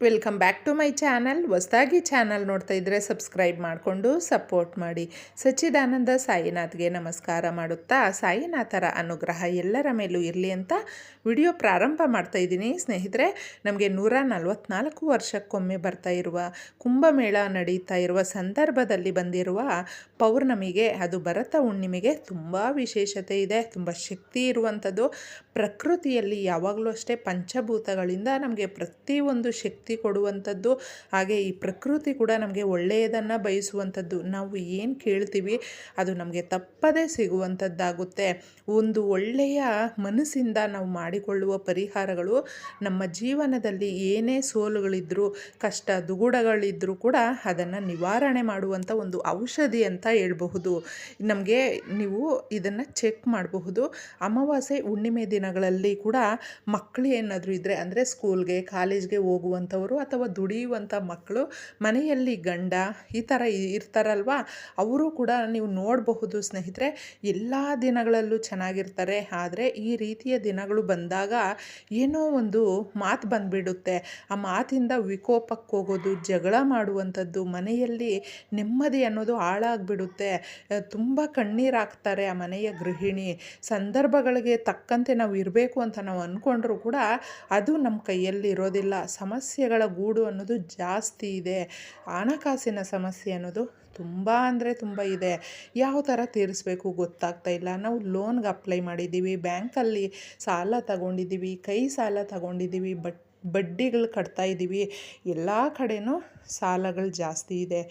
Welcome back to my channel. ಹೊಸದಾಗಿ channel ನೋಡ್ತಾ ಇದ್ದರೆ ಸಬ್ಸ್ಕ್ರೈಬ್ ಮಾಡಿಕೊಂಡು ಸಪೋರ್ಟ್ ಮಾಡಿ. ಸಚ್ಚಿದಾನಂದ ಸಾಯಿನಾಥ್ಗೆ ನಮಸ್ಕಾರ ಮಾಡುತ್ತಾ, ಸಾಯಿನಾಥರ ಅನುಗ್ರಹ ಎಲ್ಲರ ಮೇಲೂ ಇರಲಿ ಅಂತ ವಿಡಿಯೋ ಪ್ರಾರಂಭ ಮಾಡ್ತಾ ಇದ್ದೀನಿ. ಸ್ನೇಹಿತರೆ, ನಮಗೆ ನೂರ ನಲವತ್ನಾಲ್ಕು ವರ್ಷಕ್ಕೊಮ್ಮೆ ಬರ್ತಾ ಇರುವ ಕುಂಭಮೇಳ ನಡೀತಾ ಇರುವ ಸಂದರ್ಭದಲ್ಲಿ ಬಂದಿರುವ ಪೌರ್ಣಮಿಗೆ ಅದು ಭರತ ಹುಣ್ಣಿಮೆಗೆ ತುಂಬ ವಿಶೇಷತೆ ಇದೆ. ತುಂಬ ಶಕ್ತಿ ಇರುವಂಥದ್ದು. ಪ್ರಕೃತಿಯಲ್ಲಿ ಯಾವಾಗಲೂ ಅಷ್ಟೇ ಪಂಚಭೂತಗಳಿಂದ ನಮಗೆ ಪ್ರತಿಯೊಂದು ಶಕ್ತಿ ಕೊಡುವಂಥದ್ದು, ಹಾಗೆ ಈ ಪ್ರಕೃತಿ ಕೂಡ ನಮಗೆ ಒಳ್ಳೆಯದನ್ನು ಬಯಸುವಂಥದ್ದು. ನಾವು ಏನು ಕೇಳ್ತೀವಿ, ಅದು ನಮಗೆ ತಪ್ಪದೇ ಸಿಗುವಂಥದ್ದಾಗುತ್ತೆ. ಒಂದು ಒಳ್ಳೆಯ ಮನಸ್ಸಿಂದ ನಾವು ಮಾಡಿಕೊಳ್ಳುವ ಪರಿಹಾರಗಳು, ನಮ್ಮ ಜೀವನದಲ್ಲಿ ಏನೇ ಸೋಲುಗಳಿದ್ದರೂ ಕಷ್ಟ ದುಗುಡಗಳಿದ್ದರೂ ಕೂಡ ಅದನ್ನು ನಿವಾರಣೆ ಮಾಡುವಂಥ ಒಂದು ಔಷಧಿ ಅಂತ ಹೇಳ್ಬಹುದು. ನಮಗೆ ನೀವು ಇದನ್ನು ಚೆಕ್ ಮಾಡಬಹುದು. ಅಮಾವಾಸ್ಯೆ ಹುಣ್ಣಿಮೆ ದಿನಗಳಲ್ಲಿ ಕೂಡ ಮಕ್ಕಳು ಏನಾದರೂ ಇದ್ದರೆ ಅಂದರೆ ಸ್ಕೂಲ್ಗೆ ಕಾಲೇಜ್ಗೆ ಹೋಗುವಂಥವ್ರು ಅಥವಾ ದುಡಿಯುವಂಥ ಮಕ್ಕಳು, ಮನೆಯಲ್ಲಿ ಗಂಡ ಈ ಥರ ಇರ್ತಾರಲ್ವ? ಅವರು ಕೂಡ ನೀವು ನೋಡಬಹುದು ಸ್ನೇಹಿತರೆ, ಎಲ್ಲ ದಿನಗಳಲ್ಲೂ ಚೆನ್ನಾಗಿರ್ತಾರೆ. ಆದರೆ ಈ ರೀತಿಯ ದಿನಗಳು ಬಂದಾಗ ಏನೋ ಒಂದು ಮಾತು ಬಂದುಬಿಡುತ್ತೆ. ಆ ಮಾತಿಂದ ವಿಕೋಪಕ್ಕೆ ಹೋಗೋದು, ಜಗಳ ಮಾಡುವಂಥದ್ದು, ಮನೆಯಲ್ಲಿ ನೆಮ್ಮದಿ ಅನ್ನೋದು ಹಾಳಾಗ್ಬಿಡುತ್ತೆ. ತುಂಬ ಕಣ್ಣೀರು ಹಾಕ್ತಾರೆ ಆ ಮನೆಯ ಗೃಹಿಣಿ. ಸಂದರ್ಭಗಳಿಗೆ ತಕ್ಕಂತೆ ನಾವು ಇರಬೇಕು ಅಂತ ನಾವು ಅಂದ್ಕೊಂಡ್ರೂ ಕೂಡ ಅದು ನಮ್ಮ ಕೈಯಲ್ಲಿ ಇರೋದಿಲ್ಲ ಸಮಸ್ಯೆಗಳ ಗೂಡು ಅನ್ನೋದು ಜಾಸ್ತಿ ಇದೆ. ಹಣಕಾಸಿನ ಸಮಸ್ಯೆ ಅನ್ನೋದು ತುಂಬ ಅಂದರೆ ತುಂಬ ಇದೆ. ಯಾವ ಥರ ತೀರಿಸ್ಬೇಕು ಗೊತ್ತಾಗ್ತಾ ಇಲ್ಲ. ನಾವು ಲೋನ್ಗೆ ಅಪ್ಲೈ ಮಾಡಿದ್ದೀವಿ. ಬ್ಯಾಂಕಲ್ಲಿ ಸಾಲ ತಗೊಂಡಿದ್ದೀವಿ. ಕೈ ಸಾಲ ತಗೊಂಡಿದ್ದೀವಿ. ಬಟ್, ಬಡ್ಡಿಗಳು ಕಟ್ತಾ ಇದ್ದೀವಿ. ಎಲ್ಲ ಕಡೆನೂ ಸಾಲಗಳು ಜಾಸ್ತಿ ಇದೆ.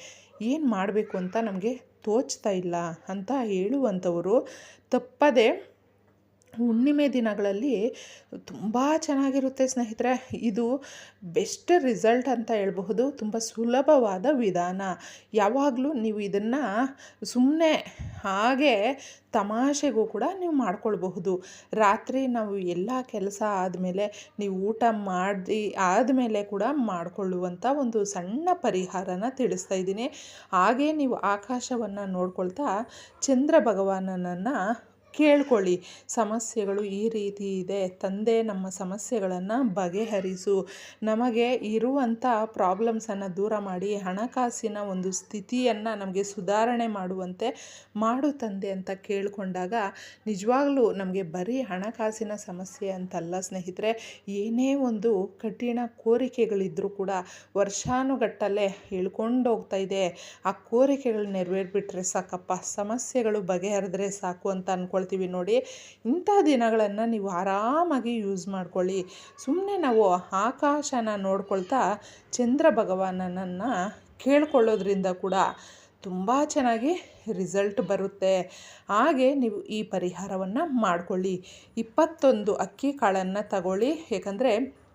ಏನು ಮಾಡಬೇಕು ಅಂತ ನಮಗೆ ತೋಚ್ತಾ ಇಲ್ಲ ಅಂತ ಹೇಳುವಂಥವರು ತಪ್ಪದೆ ಹುಣ್ಣಿಮೆ ದಿನಗಳಲ್ಲಿ ತುಂಬ ಚೆನ್ನಾಗಿರುತ್ತೆ ಸ್ನೇಹಿತರೆ. ಇದು ಬೆಸ್ಟ್ ರಿಸಲ್ಟ್ ಅಂತ ಹೇಳಬಹುದು. ತುಂಬ ಸುಲಭವಾದ ವಿಧಾನ. ಯಾವಾಗಲೂ ನೀವು ಇದನ್ನು ಸುಮ್ಮನೆ ಹಾಗೆ ತಮಾಷೆಗೂ ಕೂಡ ನೀವು ಮಾಡ್ಕೊಳ್ಬಹುದು. ರಾತ್ರಿ ನಾವು ಎಲ್ಲ ಕೆಲಸ ಆದಮೇಲೆ, ನೀವು ಊಟ ಮಾಡಿ ಆದಮೇಲೆ ಕೂಡ ಮಾಡಿಕೊಳ್ಳುವಂಥ ಒಂದು ಸಣ್ಣ ಪರಿಹಾರನ ತಿಳಿಸ್ತಾ ಇದ್ದೀನಿ. ಹಾಗೆ ನೀವು ಆಕಾಶವನ್ನು ನೋಡ್ಕೊಳ್ತಾ ಚಂದ್ರ ಭಗವಾನನನ್ನು ಕೇಳ್ಕೊಳ್ಳಿ. ಸಮಸ್ಯೆಗಳು ಈ ರೀತಿ ಇದೆ. ತಂದೆ ನಮ್ಮ ಸಮಸ್ಯೆಗಳನ್ನು ಬಗೆಹರಿಸು. ನಮಗೆ ಇರುವಂಥ ಪ್ರಾಬ್ಲಮ್ಸನ್ನು ದೂರ ಮಾಡಿ, ಹಣಕಾಸಿನ ಒಂದು ಸ್ಥಿತಿಯನ್ನು ನಮಗೆ ಸುಧಾರಣೆ ಮಾಡುವಂತೆ ಮಾಡು ತಂದೆ ಅಂತ ಕೇಳಿಕೊಂಡಾಗ ನಿಜವಾಗ್ಲೂ ನಮಗೆ ಬರೀ ಹಣಕಾಸಿನ ಸಮಸ್ಯೆ ಅಂತಲ್ಲ ಸ್ನೇಹಿತರೆ, ಏನೇ ಒಂದು ಕಠಿಣ ಕೋರಿಕೆಗಳಿದ್ದರೂ ಕೂಡ ವರ್ಷಾನುಗಟ್ಟಲೆ ಹೇಳ್ಕೊಂಡು ಹೋಗ್ತಾ ಇದೆ. ಆ ಕೋರಿಕೆಗಳು ನೆರವೇರಿಬಿಟ್ರೆ ಸಾಕಪ್ಪ. ಸಮಸ್ಯೆಗಳು ಬಗೆಹರಿದ್ರೆ ಸಾಕು ಅಂತ ಅಂದ್ಕೊಳ್ತೀವಿ ನೋಡಿ. ಇಂಥ ದಿನಗಳನ್ನು ನೀವು ಆರಾಮಾಗಿ ಯೂಸ್ ಮಾಡ್ಕೊಳ್ಳಿ. ಸುಮ್ಮನೆ ನಾವು ಆಕಾಶನ ನೋಡ್ಕೊಳ್ತಾ ಚಂದ್ರ ಭಗವಾನನನ್ನು ಕೇಳ್ಕೊಳ್ಳೋದ್ರಿಂದ ಕೂಡ ತುಂಬ ಚೆನ್ನಾಗಿ ರಿಸಲ್ಟ್ ಬರುತ್ತೆ. ಹಾಗೆ ನೀವು ಈ ಪರಿಹಾರವನ್ನು ಮಾಡಿಕೊಳ್ಳಿ. ಇಪ್ಪತ್ತೊಂದು ಅಕ್ಕಿ ಕಾಳನ್ನು ತಗೊಳ್ಳಿ. ಏಕೆಂದರೆ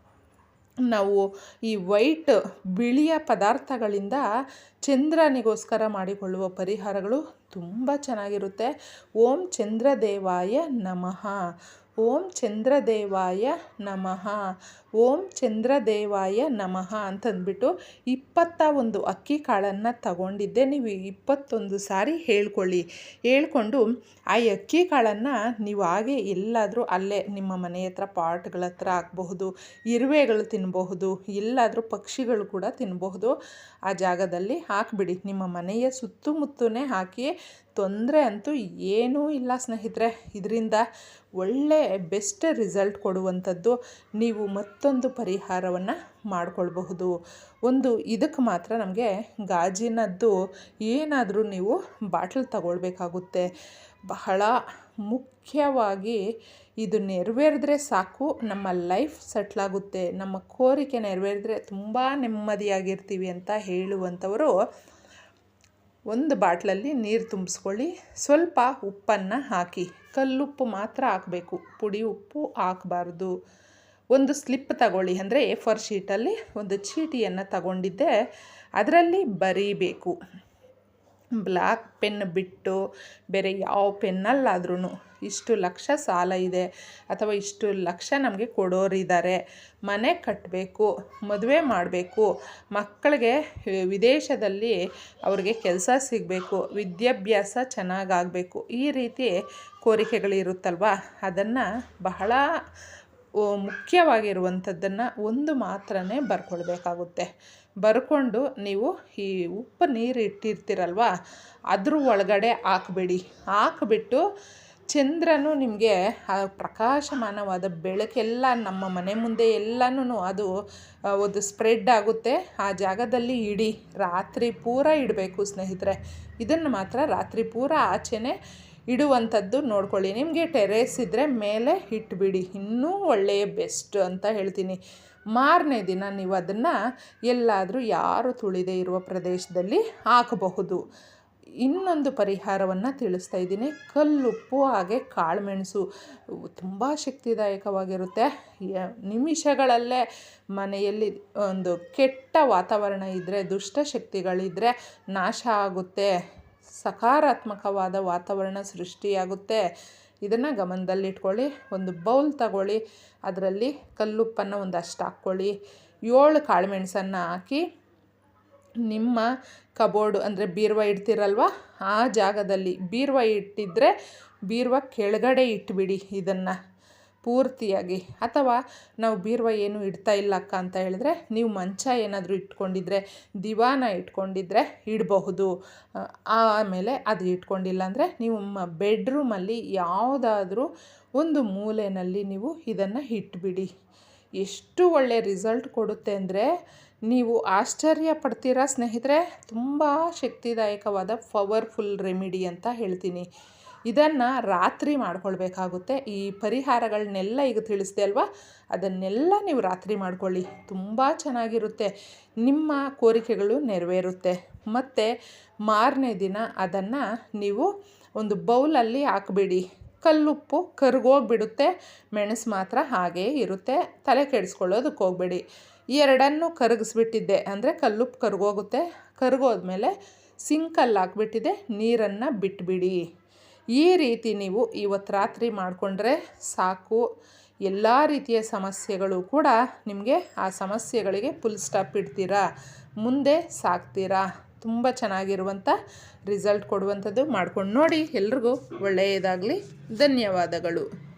ನಾವು ಈ ವೈಟ್ ಬಿಳಿಯ ಪದಾರ್ಥಗಳಿಂದ ಚಂದ್ರನಿಗೋಸ್ಕರ ಮಾಡಿಕೊಳ್ಳುವ ಪರಿಹಾರಗಳು ತುಂಬ ಚೆನ್ನಾಗಿರುತ್ತೆ. ಓಂ ಚಂದ್ರದೇವಾಯ ನಮಃ. ಓಂ ಚಂದ್ರದೇವಾಯ ನಮಃ. ಓಂ ಚಂದ್ರದೇವಾಯ ನಮಃ ಅಂತಂದ್ಬಿಟ್ಟು ಇಪ್ಪತ್ತ ಒಂದು ಅಕ್ಕಿ ಕಾಳನ್ನು ತಗೊಂಡಿದ್ದೆ. ನೀವು ಇಪ್ಪತ್ತೊಂದು ಸಾರಿ ಹೇಳ್ಕೊಳ್ಳಿ. ಹೇಳ್ಕೊಂಡು ಆ ಅಕ್ಕಿ ಕಾಳನ್ನು ನೀವು ಹಾಗೆ ಎಲ್ಲಾದರೂ ಅಲ್ಲೇ ನಿಮ್ಮ ಮನೆ ಹತ್ರ ಪಾಟ್ಗಳ ಹತ್ರ ಹಾಕಬಹುದು, ಇರುವೆಗಳು ತಿನ್ನಬಹುದು ಎಲ್ಲಾದರೂ ಪಕ್ಷಿಗಳು ಕೂಡ ತಿನ್ನಬಹುದು ಆ ಜಾಗದಲ್ಲಿ ಹಾಕಿಬಿಡಿ. ನಿಮ್ಮ ಮನೆಯ ಸುತ್ತಮುತ್ತನೇ ಹಾಕಿ. ತೊಂದರೆ ಅಂತೂ ಏನೂ ಇಲ್ಲ ಸ್ನೇಹಿತರೆ. ಇದರಿಂದ ಒಳ್ಳೆ ಬೆಸ್ಟ್ ರಿಸಲ್ಟ್ ಕೊಡುವಂಥದ್ದು. ನೀವು ಮತ್ತೊಂದು ಪರಿಹಾರವನ್ನು ಮಾಡಿಕೊಳ್ಬಹುದು. ಒಂದು ಇದಕ್ಕೆ ಮಾತ್ರ ನಮಗೆ ಗಾಜಿನದ್ದು ಏನಾದರೂ ನೀವು ಬಾಟ್ಲ್ ತಗೊಳ್ಬೇಕಾಗುತ್ತೆ. ಬಹಳ ಮುಖ್ಯವಾಗಿ ಇದು ನೆರವೇರಿದ್ರೆ ಸಾಕು, ನಮ್ಮ ಲೈಫ್ ಸೆಟ್ಲಾಗುತ್ತೆ. ನಮ್ಮ ಕೋರಿಕೆ ನೆರವೇರಿದ್ರೆ ತುಂಬ ನೆಮ್ಮದಿಯಾಗಿರ್ತೀವಿ ಅಂತ ಹೇಳುವಂಥವರು ಒಂದು ಬಾಟ್ಲಲ್ಲಿ ನೀರು ತುಂಬಿಸ್ಕೊಳ್ಳಿ, ಸ್ವಲ್ಪ ಉಪ್ಪನ್ನು ಹಾಕಿ. ಕಲ್ಲುಪ್ಪು ಮಾತ್ರ ಹಾಕಬೇಕು, ಪುಡಿ ಉಪ್ಪು ಹಾಕಬಾರ್ದು. ಒಂದು ಸ್ಲಿಪ್ ತಗೊಳ್ಳಿ. ಅಂದರೆ ಎ ಫೋರ್ ಶೀಟಲ್ಲಿ ಒಂದು ಚೀಟಿಯನ್ನು ತಗೊಂಡಿದ್ದೆ. ಅದರಲ್ಲಿ ಬರೀಬೇಕು. ಬ್ಲ್ಯಾಕ್ ಪೆನ್ ಬಿಟ್ಟು ಬೇರೆ ಯಾವ ಪೆನ್ನಲ್ಲಾದ್ರೂ ಇಷ್ಟು ಲಕ್ಷ ಸಾಲ ಇದೆ ಅಥವಾ ಇಷ್ಟು ಲಕ್ಷ ನಮಗೆ ಕೊಡೋರಿದ್ದಾರೆ. ಮನೆ ಕಟ್ಟಬೇಕು ಮದುವೆ ಮಾಡಬೇಕು, ಮಕ್ಕಳಿಗೆ ವಿದೇಶದಲ್ಲಿ ಅವ್ರಿಗೆ ಕೆಲಸ ಸಿಗಬೇಕು, ವಿದ್ಯಾಭ್ಯಾಸ ಚೆನ್ನಾಗಾಗಬೇಕು ಈ ರೀತಿ ಕೋರಿಕೆಗಳಿರುತ್ತಲ್ವ? ಅದನ್ನು ಬಹಳ ಮುಖ್ಯವಾಗಿರುವಂಥದ್ದನ್ನು ಒಂದು ಮಾತ್ರನೇ ಬರ್ಕೊಳ್ಬೇಕಾಗುತ್ತೆ. ಬರ್ಕೊಂಡು ನೀವು ಈ ಉಪ್ಪು ನೀರು ಇಟ್ಟಿರ್ತೀರಲ್ವ ಅದ್ರ ಒಳಗಡೆ ಹಾಕ್ಬಿಡಿ. ಹಾಕ್ಬಿಟ್ಟು ಚಂದ್ರನು ನಿಮಗೆ ಆ ಪ್ರಕಾಶಮಾನವಾದ ಬೆಳಕೆಲ್ಲ ನಮ್ಮ ಮನೆ ಮುಂದೆ ಎಲ್ಲನೂ ಅದು ಒಂದು ಸ್ಪ್ರೆಡ್ ಆಗುತ್ತೆ. ಆ ಜಾಗದಲ್ಲಿ ಇಡಿ. ರಾತ್ರಿ ಪೂರ ಇಡಬೇಕು ಸ್ನೇಹಿತರೆ. ಇದನ್ನು ಮಾತ್ರ ರಾತ್ರಿ ಪೂರ ಆಚೆನೇ ಇಡುವಂಥದ್ದು ನೋಡ್ಕೊಳ್ಳಿ. ನಿಮಗೆ ಟೆರೇಸ್ ಇದ್ದರೆ ಮೇಲೆ ಇಟ್ಬಿಡಿ. ಇನ್ನೂ ಒಳ್ಳೆಯ ಬೆಸ್ಟ್ ಅಂತ ಹೇಳ್ತೀನಿ. ಮಾರನೇ ದಿನ ನೀವು ಅದನ್ನು ಎಲ್ಲಾದರೂ ಯಾರು ತುಳಿದೇ ಇರುವ ಪ್ರದೇಶದಲ್ಲಿ ಹಾಕಬಹುದು. ಇನ್ನೊಂದು ಪರಿಹಾರವನ್ನು ತಿಳಿಸ್ತಾ ಇದ್ದೀನಿ. ಕಲ್ಲುಪ್ಪು ಹಾಗೆ ಕಾಳುಮೆಣಸು ತುಂಬ ಶಕ್ತಿದಾಯಕವಾಗಿರುತ್ತೆ. ನಿಮಿಷಗಳಲ್ಲೇ ಮನೆಯಲ್ಲಿ ಒಂದು ಕೆಟ್ಟ ವಾತಾವರಣ ಇದ್ದರೆ ದುಷ್ಟಶಕ್ತಿಗಳಿದ್ದರೆ ನಾಶ ಆಗುತ್ತೆ. ಸಕಾರಾತ್ಮಕವಾದ ವಾತಾವರಣ ಸೃಷ್ಟಿಯಾಗುತ್ತೆ. ಇದನ್ನು ಗಮನದಲ್ಲಿಟ್ಕೊಳ್ಳಿ. ಒಂದು ಬೌಲ್ ತಗೊಳ್ಳಿ. ಅದರಲ್ಲಿ ಕಲ್ಲುಪ್ಪನ್ನು ಒಂದಷ್ಟು ಹಾಕ್ಕೊಳ್ಳಿ. ಏಳು ಕಾಳುಮೆಣಸನ್ನು ಹಾಕಿ ನಿಮ್ಮ ಕಬೋರ್ಡು ಅಂದರೆ ಬೀರ್ವ ಇಡ್ತಿರಲ್ವ? ಆ ಜಾಗದಲ್ಲಿ ಬೀರ್ವ ಇಟ್ಟಿದ್ದರೆ ಬೀರುವ ಕೆಳಗಡೆ ಇಟ್ಬಿಡಿ ಇದನ್ನು. ಪೂರ್ತಿಯಾಗಿ ಅಥವಾ ನಾವು ಬೀರುವ ಏನು ಇಡ್ತಾ ಇಲ್ಲ ಅಕ್ಕ ಅಂತ ಹೇಳಿದ್ರೆ ನೀವು ಮಂಚ ಏನಾದರೂ ಇಟ್ಕೊಂಡಿದ್ರೆ, ದಿವಾನ ಇಟ್ಕೊಂಡಿದ್ರೆ ಇಡಬಹುದು. ಆಮೇಲೆ ಅದು ಇಟ್ಕೊಂಡಿಲ್ಲ ಅಂದರೆ ನೀವು ಬೆಡ್ರೂಮಲ್ಲಿ ಯಾವುದಾದ್ರೂ ಒಂದು ಮೂಲೆಯಲ್ಲಿ ನೀವು ಇದನ್ನು ಇಟ್ಬಿಡಿ. ಎಷ್ಟು ಒಳ್ಳೆಯ ರಿಸಲ್ಟ್ ಕೊಡುತ್ತೆ ಅಂದರೆ ನೀವು ಆಶ್ಚರ್ಯ ಪಡ್ತೀರಾ ಸ್ನೇಹಿತರೆ. ತುಂಬ ಶಕ್ತಿದಾಯಕವಾದ ಪವರ್ಫುಲ್ ರೆಮಿಡಿ ಅಂತ ಹೇಳ್ತೀನಿ. ಇದನ್ನು ರಾತ್ರಿ ಮಾಡ್ಕೊಳ್ಬೇಕಾಗುತ್ತೆ. ಈ ಪರಿಹಾರಗಳನ್ನೆಲ್ಲ ಈಗ ತಿಳಿಸ್ದೆ ಅಲ್ವಾ? ಅದನ್ನೆಲ್ಲ ನೀವು ರಾತ್ರಿ ಮಾಡ್ಕೊಳ್ಳಿ. ತುಂಬ ಚೆನ್ನಾಗಿರುತ್ತೆ. ನಿಮ್ಮ ಕೋರಿಕೆಗಳು ನೆರವೇರುತ್ತೆ. ಮತ್ತು ಮಾರನೇ ದಿನ ಅದನ್ನು ನೀವು ಒಂದು ಬೌಲಲ್ಲಿ ಹಾಕ್ಬಿಡಿ. ಕಲ್ಲುಪ್ಪು ಕರ್ಗೋಗ್ಬಿಡುತ್ತೆ. ಮೆಣಸು ಮಾತ್ರ ಹಾಗೇ ಇರುತ್ತೆ. ತಲೆ ಕೆಡಿಸ್ಕೊಳ್ಳೋದಕ್ಕೆ ಹೋಗಬೇಡಿ. ಎರಡನ್ನು ಕರಗಿಸ್ಬಿಟ್ಟಿದ್ದೆ. ಅಂದರೆ ಕಲ್ಲುಪ್ಪು ಕರ್ಗೋಗುತ್ತೆ. ಕರ್ಗೋದ್ಮೇಲೆ ಸಿಂಕಲ್ಲಿ ಹಾಕ್ಬಿಟ್ಟಿದೆ ನೀರನ್ನು ಬಿಟ್ಬಿಡಿ. ಈ ರೀತಿ ನೀವು ಇವತ್ತು ರಾತ್ರಿ ಮಾಡಿಕೊಂಡ್ರೆ ಸಾಕು. ಎಲ್ಲ ರೀತಿಯ ಸಮಸ್ಯೆಗಳು ಕೂಡ ನಿಮಗೆ ಆ ಸಮಸ್ಯೆಗಳಿಗೆ ಫುಲ್ ಸ್ಟಾಪ್ ಇಡ್ತೀರಾ? ಮುಂದೆ ಸಾಕ್ತೀರಾ? ತುಂಬ ಚೆನ್ನಾಗಿರುವಂಥ ರಿಸಲ್ಟ್ ಕೊಡುವಂಥದ್ದು ಮಾಡ್ಕೊಂಡು ನೋಡಿ. ಎಲ್ರಿಗೂ ಒಳ್ಳೆಯದಾಗಲಿ. ಧನ್ಯವಾದಗಳು.